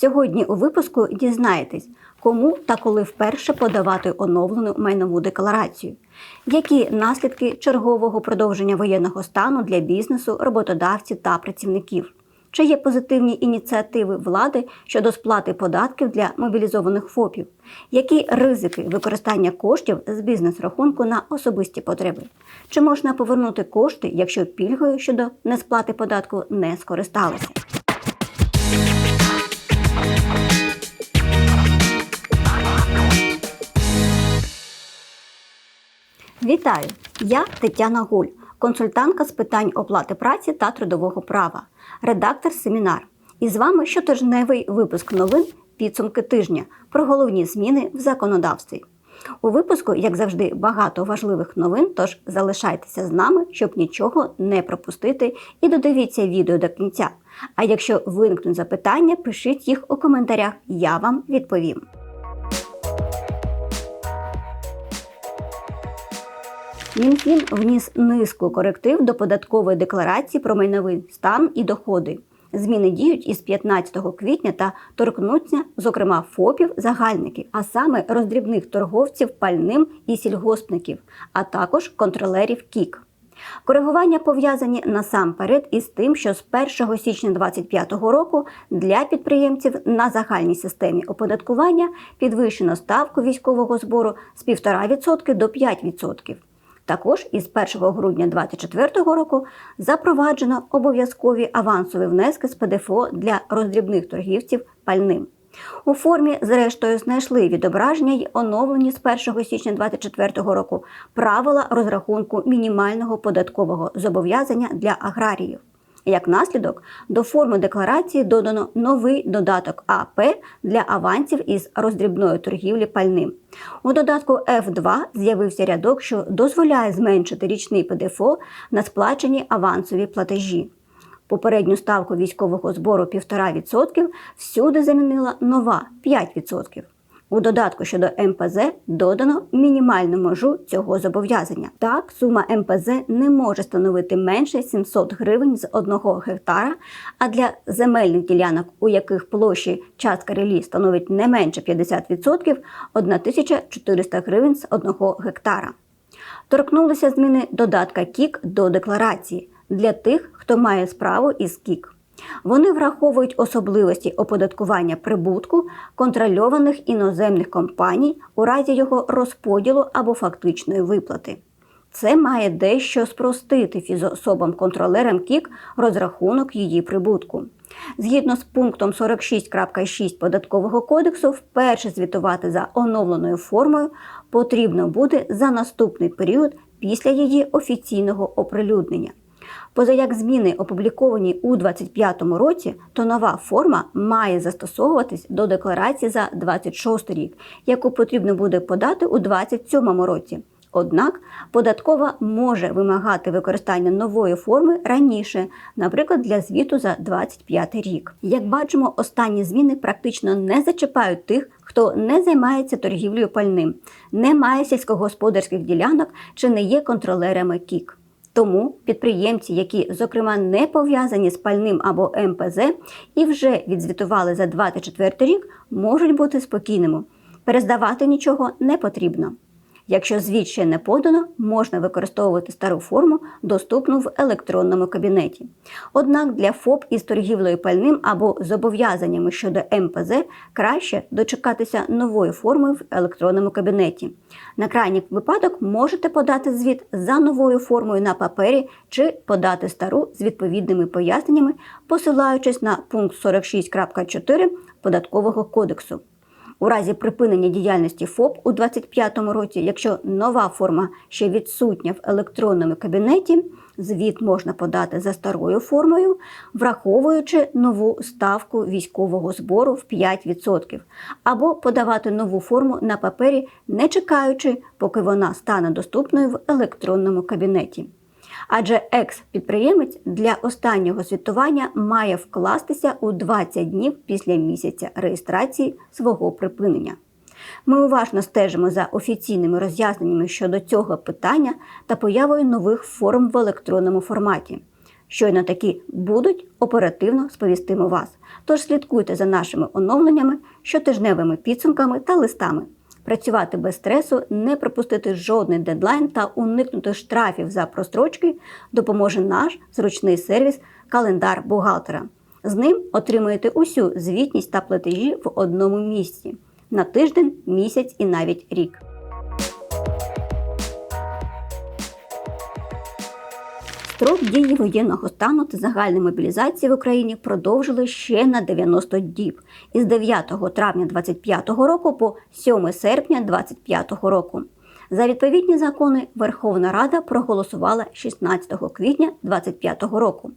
Сьогодні у випуску дізнаєтесь, кому та коли вперше подавати оновлену майнову декларацію, які наслідки чергового продовження воєнного стану для бізнесу, роботодавців та працівників. Чи є позитивні ініціативи влади щодо сплати податків для мобілізованих ФОПів? Які ризики використання коштів з бізнес-рахунку на особисті потреби? Чи можна повернути кошти, якщо пільгою щодо несплати податку не скористалися? Вітаю! Я Тетяна Гуль, консультантка з питань оплати праці та трудового права, редактор семінар. І з вами щотижневий випуск новин підсумки тижня про головні зміни в законодавстві. У випуску, як завжди, багато важливих новин, тож залишайтеся з нами, щоб нічого не пропустити, і додивіться відео до кінця. А якщо виникнуть запитання, пишіть їх у коментарях, я вам відповім. Мінфін вніс низку коректив до податкової декларації про майновий стан і доходи. Зміни діють із 15 квітня та торкнуться, зокрема, ФОПів, загальників, а саме роздрібних торговців пальним і сільгоспників, а також контролерів КІК. Коригування пов'язані насамперед із тим, що з 1 січня 2025 року для підприємців на загальній системі оподаткування підвищено ставку військового збору з 1,5% до 5%. Також із 1 грудня 2024 року запроваджено обов'язкові авансові внески з ПДФО для роздрібних торгівців пальним. У формі, зрештою, знайшли відображення й оновлені з 1 січня 2024 року правила розрахунку мінімального податкового зобов'язання для аграріїв. Як наслідок, до форми декларації додано новий додаток АП для авансів із роздрібної торгівлі пальним. У додатку F2 з'явився рядок, що дозволяє зменшити річний ПДФО на сплачені авансові платежі. Попередню ставку військового збору 1,5% всюди замінила нова 5%. У додатку щодо МПЗ додано мінімальну межу цього зобов'язання. Так, сума МПЗ не може становити менше 700 гривень з 1 гектара, а для земельних ділянок, у яких площі частка релі становить не менше 50%, 1400 гривень з 1 гектара. Торкнулися зміни додатка КІК до декларації для тих, хто має справу із КІК. Вони враховують особливості оподаткування прибутку контрольованих іноземних компаній у разі його розподілу або фактичної виплати. Це має дещо спростити фізособам-контролерам КІК розрахунок її прибутку. Згідно з пунктом 46.6 податкового кодексу, вперше звітувати за оновленою формою потрібно буде за наступний період після її офіційного оприлюднення. Поза як зміни опубліковані у 2025 році, то нова форма має застосовуватись до декларації за 26 рік, яку потрібно буде подати у 2027 році. Однак податкова може вимагати використання нової форми раніше, наприклад, для звіту за 25 рік. Як бачимо, останні зміни практично не зачіпають тих, хто не займається торгівлею пальним, не має сільськогосподарських ділянок чи не є контролерами КІК. Тому підприємці, які, зокрема, не пов'язані з пальним або МПЗ і вже відзвітували за 24 рік, можуть бути спокійними. Перездавати нічого не потрібно. Якщо звіт ще не подано, можна використовувати стару форму, доступну в електронному кабінеті. Однак для ФОП із торгівлею пальним або зобов'язаннями щодо МПЗ краще дочекатися нової форми в електронному кабінеті. На крайній випадок можете подати звіт за новою формою на папері чи подати стару з відповідними поясненнями, посилаючись на пункт 46.4 податкового кодексу. У разі припинення діяльності ФОП у 2025 році, якщо нова форма ще відсутня в електронному кабінеті, звіт можна подати за старою формою, враховуючи нову ставку військового збору в 5%, або подавати нову форму на папері, не чекаючи, поки вона стане доступною в електронному кабінеті адже екс-підприємець для останнього звітування має вкластися у 20 днів після місяця реєстрації свого припинення. Ми уважно стежимо за офіційними роз'ясненнями щодо цього питання та появою нових форм в електронному форматі. Щойно такі будуть, оперативно сповістимо вас. Тож слідкуйте за нашими оновленнями, щотижневими підсумками та листами. Працювати без стресу, не пропустити жодний дедлайн та уникнути штрафів за прострочки допоможе наш зручний сервіс Календар бухгалтера. З ним отримуєте усю звітність та платежі в одному місці на тиждень, місяць і навіть рік. Строк дії воєнного стану та загальної мобілізації в Україні продовжили ще на 90 діб із 9 травня 2025 року по 7 серпня 2025 року. За відповідні закони Верховна Рада проголосувала 16 квітня 2025 року.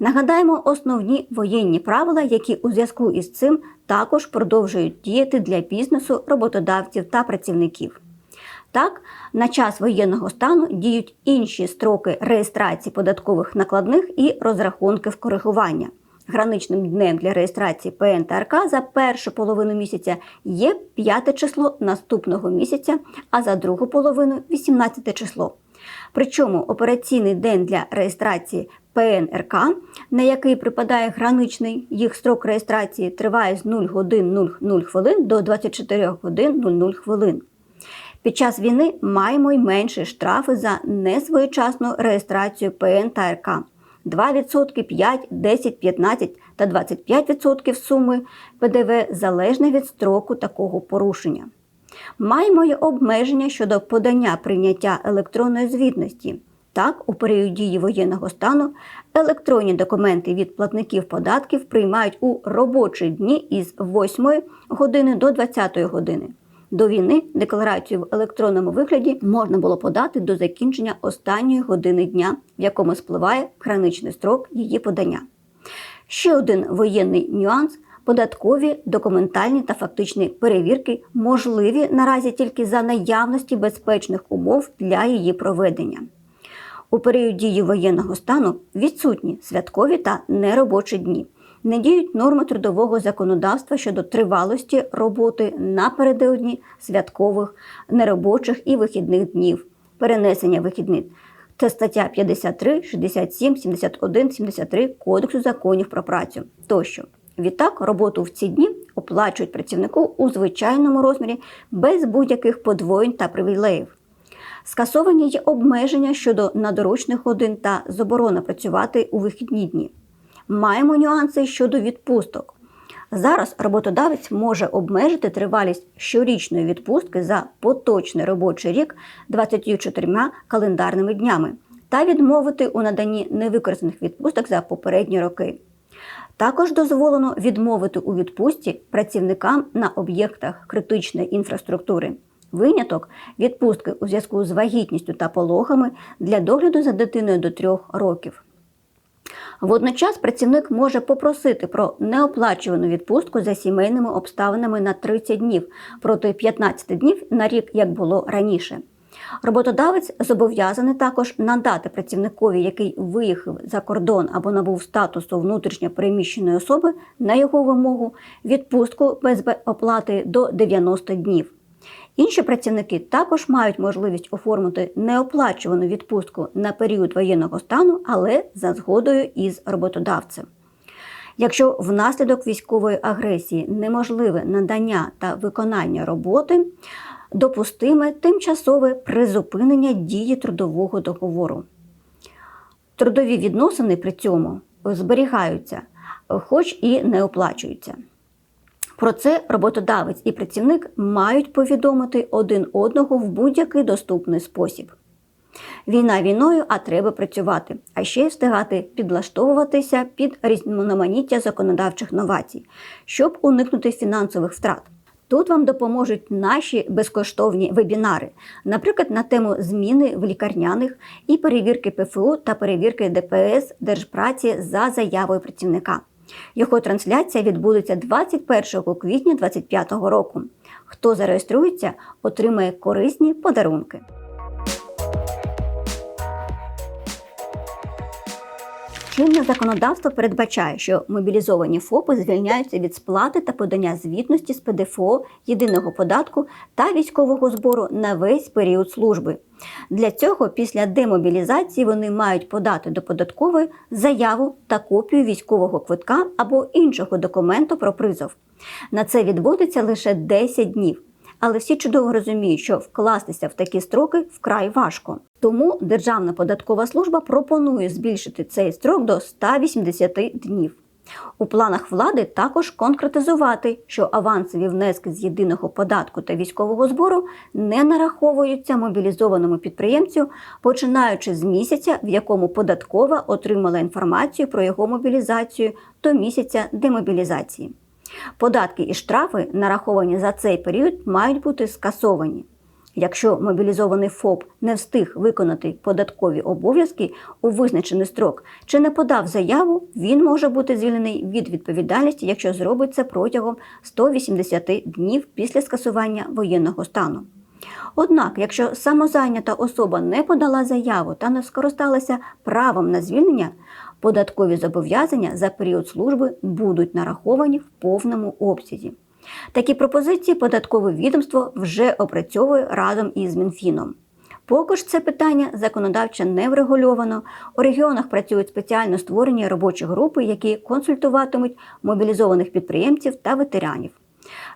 Нагадаємо основні воєнні правила, які у зв'язку із цим також продовжують діяти для бізнесу, роботодавців та працівників. Так, на час воєнного стану діють інші строки реєстрації податкових накладних і розрахунків коригування. Граничним днем для реєстрації ПН та РК за першу половину місяця є 5 число наступного місяця, а за другу половину 18 число. Причому операційний день для реєстрації ПНРК, на який припадає граничний їх строк реєстрації, триває з 0 годин 00 хвилин до 24 годин 00 хвилин. Під час війни маємо й менші штрафи за несвоєчасну реєстрацію ПН та РК. 2%, 5, 10, 15 та 25% суми ПДВ залежно від строку такого порушення. Маємо й обмеження щодо подання прийняття електронної звітності. Так, у період дії воєнного стану електронні документи від платників податків приймають у робочі дні із 8 години до 20 години. До війни декларацію в електронному вигляді можна було подати до закінчення останньої години дня, в якому спливає граничний строк її подання. Ще один воєнний нюанс. Податкові, документальні та фактичні перевірки можливі наразі тільки за наявності безпечних умов для її проведення. У період дії воєнного стану відсутні святкові та неробочі дні не діють норми трудового законодавства щодо тривалості роботи напередодні святкових, неробочих і вихідних днів, перенесення вихідних. Це стаття 53, 67, 71, 73 Кодексу законів про працю тощо. Відтак, роботу в ці дні оплачують працівнику у звичайному розмірі без будь-яких подвоєнь та привілеїв. Скасовані є обмеження щодо надоручних годин та заборона працювати у вихідні дні маємо нюанси щодо відпусток. Зараз роботодавець може обмежити тривалість щорічної відпустки за поточний робочий рік 24 календарними днями та відмовити у наданні невикористаних відпусток за попередні роки. Також дозволено відмовити у відпустці працівникам на об'єктах критичної інфраструктури. Виняток відпустки у зв'язку з вагітністю та пологами для догляду за дитиною до трьох років. Водночас працівник може попросити про неоплачувану відпустку за сімейними обставинами на 30 днів проти 15 днів на рік, як було раніше. Роботодавець зобов'язаний також надати працівникові, який виїхав за кордон або набув статусу внутрішньо переміщеної особи на його вимогу відпустку без оплати до 90 днів. Інші працівники також мають можливість оформити неоплачувану відпустку на період воєнного стану, але за згодою із роботодавцем. Якщо внаслідок військової агресії неможливе надання та виконання роботи, допустиме тимчасове призупинення дії трудового договору. Трудові відносини при цьому зберігаються, хоч і не оплачуються. Про це роботодавець і працівник мають повідомити один одного в будь-який доступний спосіб. Війна війною, а треба працювати, а ще й встигати підлаштовуватися під різноманіття законодавчих новацій, щоб уникнути фінансових втрат. Тут вам допоможуть наші безкоштовні вебінари, наприклад, на тему зміни в лікарняних і перевірки ПФУ та перевірки ДПС держпраці за заявою працівника. Його трансляція відбудеться 21 квітня 2025 року. Хто зареєструється, отримає корисні подарунки. Чинне законодавство передбачає, що мобілізовані ФОПи звільняються від сплати та подання звітності з ПДФО, єдиного податку та військового збору на весь період служби. Для цього після демобілізації вони мають подати до податкової заяву та копію військового квитка або іншого документу про призов. На це відводиться лише 10 днів. Але всі чудово розуміють, що вкластися в такі строки вкрай важко. Тому Державна податкова служба пропонує збільшити цей строк до 180 днів. У планах влади також конкретизувати, що авансові внески з єдиного податку та військового збору не нараховуються мобілізованому підприємцю, починаючи з місяця, в якому податкова отримала інформацію про його мобілізацію до місяця демобілізації. Податки і штрафи, нараховані за цей період, мають бути скасовані. Якщо мобілізований ФОП не встиг виконати податкові обов'язки у визначений строк чи не подав заяву, він може бути звільнений від відповідальності, якщо зробить це протягом 180 днів після скасування воєнного стану. Однак, якщо самозайнята особа не подала заяву та не скористалася правом на звільнення, податкові зобов'язання за період служби будуть нараховані в повному обсязі. Такі пропозиції податкове відомство вже опрацьовує разом із Мінфіном. Поки ж це питання законодавчо не врегульовано. У регіонах працюють спеціально створені робочі групи, які консультуватимуть мобілізованих підприємців та ветеранів.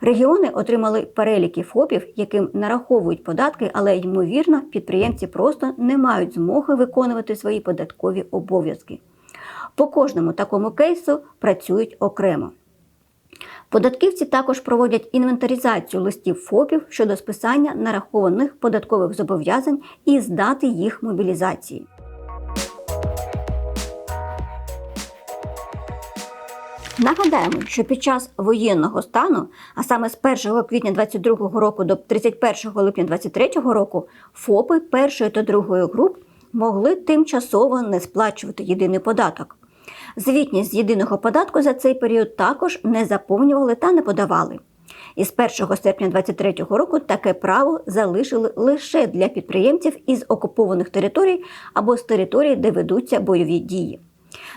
Регіони отримали переліки ФОПів, яким нараховують податки, але ймовірно, підприємці просто не мають змоги виконувати свої податкові обов'язки. По кожному такому кейсу працюють окремо. Податківці також проводять інвентаризацію листів ФОПів щодо списання нарахованих податкових зобов'язань і здати їх мобілізації. Нагадаємо, що під час воєнного стану, а саме з 1 квітня 2022 року до 31 липня 2023 року, ФОПи першої та другої груп могли тимчасово не сплачувати єдиний податок. Звітність з єдиного податку за цей період також не заповнювали та не подавали. Із 1 серпня 2023 року таке право залишили лише для підприємців із окупованих територій або з територій, де ведуться бойові дії.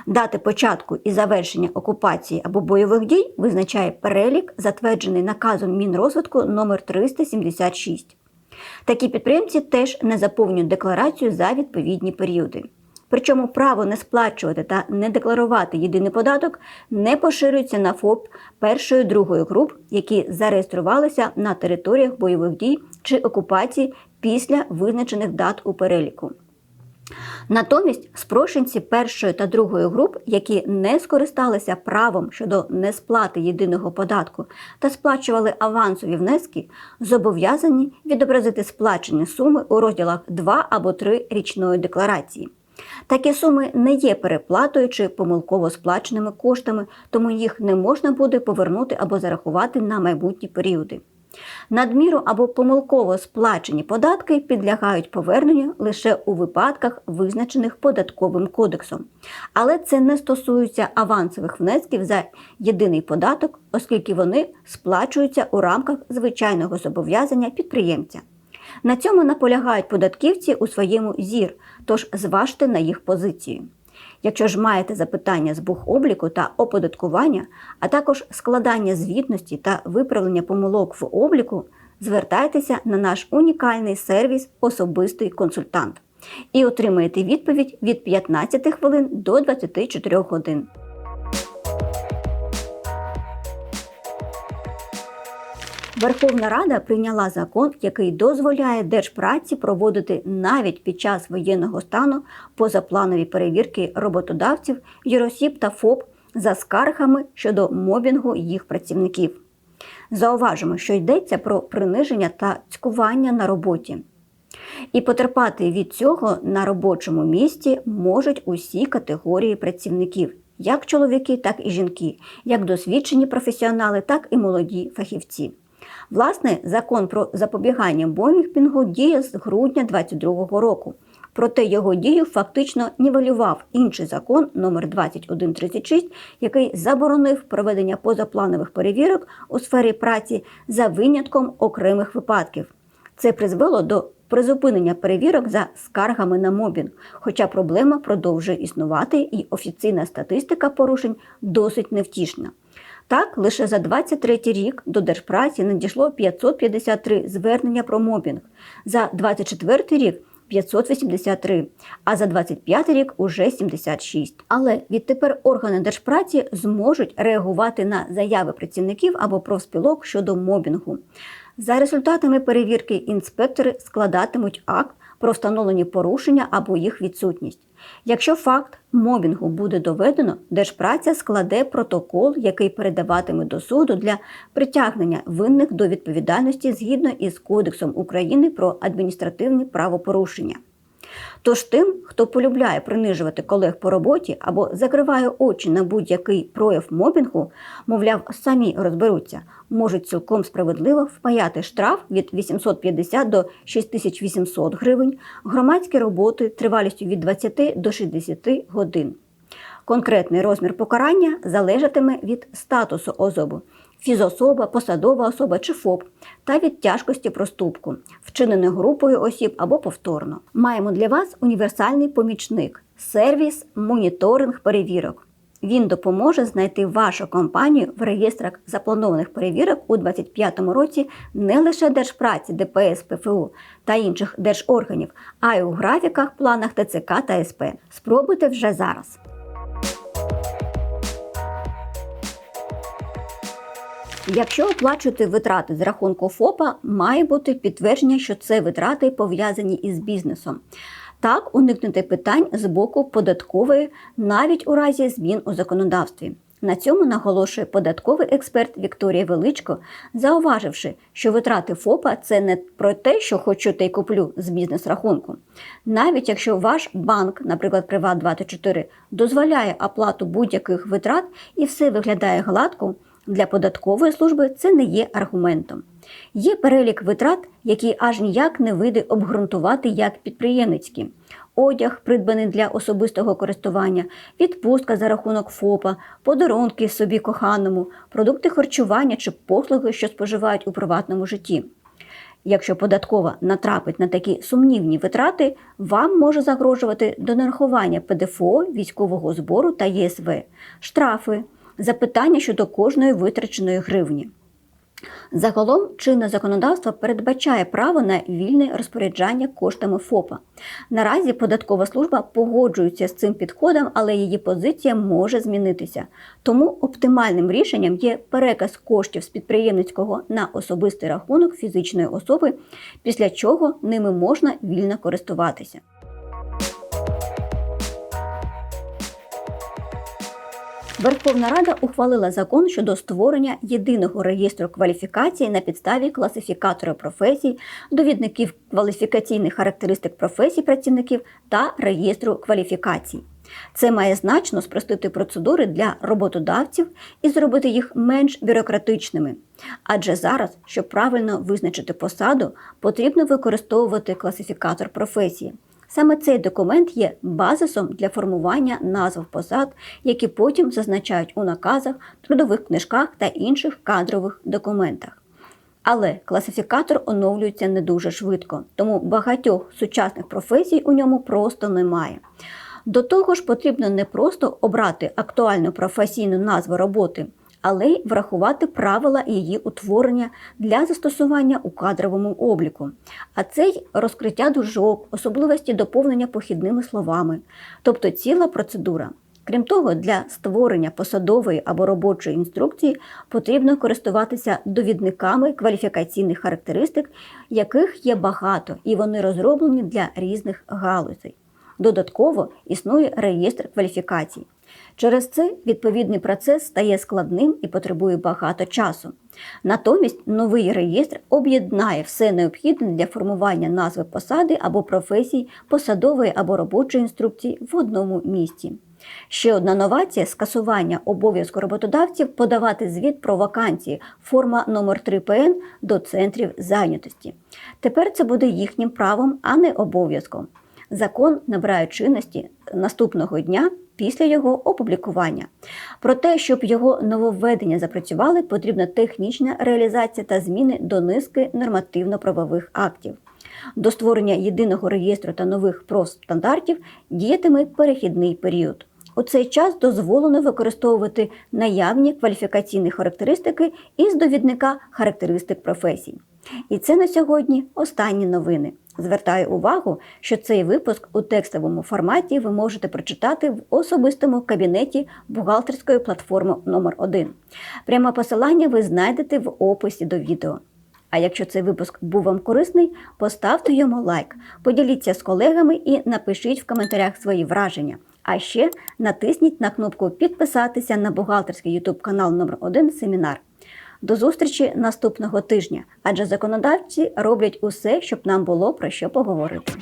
Дати початку і завершення окупації або бойових дій визначає перелік, затверджений наказом Мінрозвитку номер 376. Такі підприємці теж не заповнюють декларацію за відповідні періоди. Причому право не сплачувати та не декларувати єдиний податок не поширюється на ФОП першої другої груп, які зареєструвалися на територіях бойових дій чи окупації після визначених дат у переліку. Натомість спрошенці першої та другої груп, які не скористалися правом щодо несплати єдиного податку та сплачували авансові внески, зобов'язані відобразити сплачені суми у розділах 2 або 3 річної декларації. Такі суми не є переплатою чи помилково сплаченими коштами, тому їх не можна буде повернути або зарахувати на майбутні періоди. Надміру або помилково сплачені податки підлягають поверненню лише у випадках, визначених податковим кодексом. Але це не стосується авансових внесків за єдиний податок, оскільки вони сплачуються у рамках звичайного зобов'язання підприємця. На цьому наполягають податківці у своєму зір, тож зважте на їх позицію. Якщо ж маєте запитання з бухобліку та оподаткування, а також складання звітності та виправлення помилок в обліку, звертайтеся на наш унікальний сервіс Особистий консультант і отримаєте відповідь від 15 хвилин до 24 годин. Верховна Рада прийняла закон, який дозволяє держпраці проводити навіть під час воєнного стану позапланові перевірки роботодавців, юросіб та ФОП за скаргами щодо мобінгу їх працівників. Зауважимо, що йдеться про приниження та цькування на роботі. І потерпати від цього на робочому місці можуть усі категорії працівників, як чоловіки, так і жінки, як досвідчені професіонали, так і молоді фахівці. Власне, закон про запобігання бомбінгу діє з грудня 2022 року. Проте його дію фактично нівелював інший закон номер 2136 який заборонив проведення позапланових перевірок у сфері праці за винятком окремих випадків. Це призвело до призупинення перевірок за скаргами на мобінг, хоча проблема продовжує існувати, і офіційна статистика порушень досить невтішна. Так, лише за 23 рік до Держпраці надійшло 553 звернення про мобінг, за 24 рік 583, а за 25 рік уже 76. Але відтепер органи держпраці зможуть реагувати на заяви працівників або профспілок щодо мобінгу. За результатами перевірки інспектори складатимуть акт про встановлені порушення або їх відсутність. Якщо факт мобінгу буде доведено, держпраця складе протокол, який передаватиме до суду для притягнення винних до відповідальності згідно із Кодексом України про адміністративні правопорушення. Тож тим, хто полюбляє принижувати колег по роботі або закриває очі на будь-який прояв мобінгу, мовляв, самі розберуться, можуть цілком справедливо впаяти штраф від 850 до 6800 гривень, громадські роботи тривалістю від 20 до 60 годин. Конкретний розмір покарання залежатиме від статусу особи фізособа, посадова особа чи ФОП та від тяжкості проступку, вчинених групою осіб або повторно. Маємо для вас універсальний помічник сервіс моніторинг перевірок. Він допоможе знайти вашу компанію в реєстрах запланованих перевірок у 2025 році не лише Держпраці, ДПС, ПФУ та інших держорганів, а й у графіках, планах ТЦК та СП. Спробуйте вже зараз. Якщо оплачуєте витрати з рахунку ФОПа, має бути підтвердження, що це витрати пов'язані із бізнесом. Так уникнути питань з боку податкової навіть у разі змін у законодавстві. На цьому наголошує податковий експерт Вікторія Величко, зауваживши, що витрати ФОПа це не про те, що хочу та й куплю з бізнес-рахунку. Навіть якщо ваш банк, наприклад, Приват24, дозволяє оплату будь-яких витрат і все виглядає гладко. Для податкової служби це не є аргументом. Є перелік витрат, які аж ніяк не вийде обґрунтувати як підприємницькі. Одяг, придбаний для особистого користування, відпустка за рахунок ФОПа, подарунки собі коханому, продукти харчування чи послуги, що споживають у приватному житті. Якщо податкова натрапить на такі сумнівні витрати, вам може загрожувати донарахування ПДФО, військового збору та ЄСВ, штрафи запитання щодо кожної витраченої гривні. Загалом чинне законодавство передбачає право на вільне розпоряджання коштами ФОПа. Наразі податкова служба погоджується з цим підходом, але її позиція може змінитися. Тому оптимальним рішенням є переказ коштів з підприємницького на особистий рахунок фізичної особи, після чого ними можна вільно користуватися. Верховна Рада ухвалила закон щодо створення єдиного реєстру кваліфікацій на підставі класифікатора професій, довідників кваліфікаційних характеристик професій працівників та реєстру кваліфікацій. Це має значно спростити процедури для роботодавців і зробити їх менш бюрократичними. Адже зараз, щоб правильно визначити посаду, потрібно використовувати класифікатор професії. Саме цей документ є базисом для формування назв посад, які потім зазначають у наказах, трудових книжках та інших кадрових документах. Але класифікатор оновлюється не дуже швидко, тому багатьох сучасних професій у ньому просто немає. До того ж, потрібно не просто обрати актуальну професійну назву роботи, але й врахувати правила її утворення для застосування у кадровому обліку. А це й розкриття дужок, особливості доповнення похідними словами, тобто ціла процедура. Крім того, для створення посадової або робочої інструкції потрібно користуватися довідниками кваліфікаційних характеристик, яких є багато, і вони розроблені для різних галузей. Додатково існує реєстр кваліфікацій. Через це відповідний процес стає складним і потребує багато часу. Натомість новий реєстр об'єднає все необхідне для формування назви посади або професій, посадової або робочої інструкції в одному місці. Ще одна новація скасування обов'язку роботодавців подавати звіт про вакансії, форма номер 3 ПН до центрів зайнятості. Тепер це буде їхнім правом, а не обов'язком. Закон набирає чинності наступного дня після його опублікування. Про те, щоб його нововведення запрацювали, потрібна технічна реалізація та зміни до низки нормативно-правових актів. До створення єдиного реєстру та нових профстандартів діятиме перехідний період. У цей час дозволено використовувати наявні кваліфікаційні характеристики із довідника характеристик професій. І це на сьогодні останні новини. Звертаю увагу, що цей випуск у текстовому форматі ви можете прочитати в особистому кабінеті бухгалтерської платформи номер 1 Пряме посилання ви знайдете в описі до відео. А якщо цей випуск був вам корисний, поставте йому лайк, поділіться з колегами і напишіть в коментарях свої враження. А ще натисніть на кнопку Підписатися на бухгалтерський YouTube канал номер 1 Семінар. До зустрічі наступного тижня, адже законодавці роблять усе, щоб нам було про що поговорити.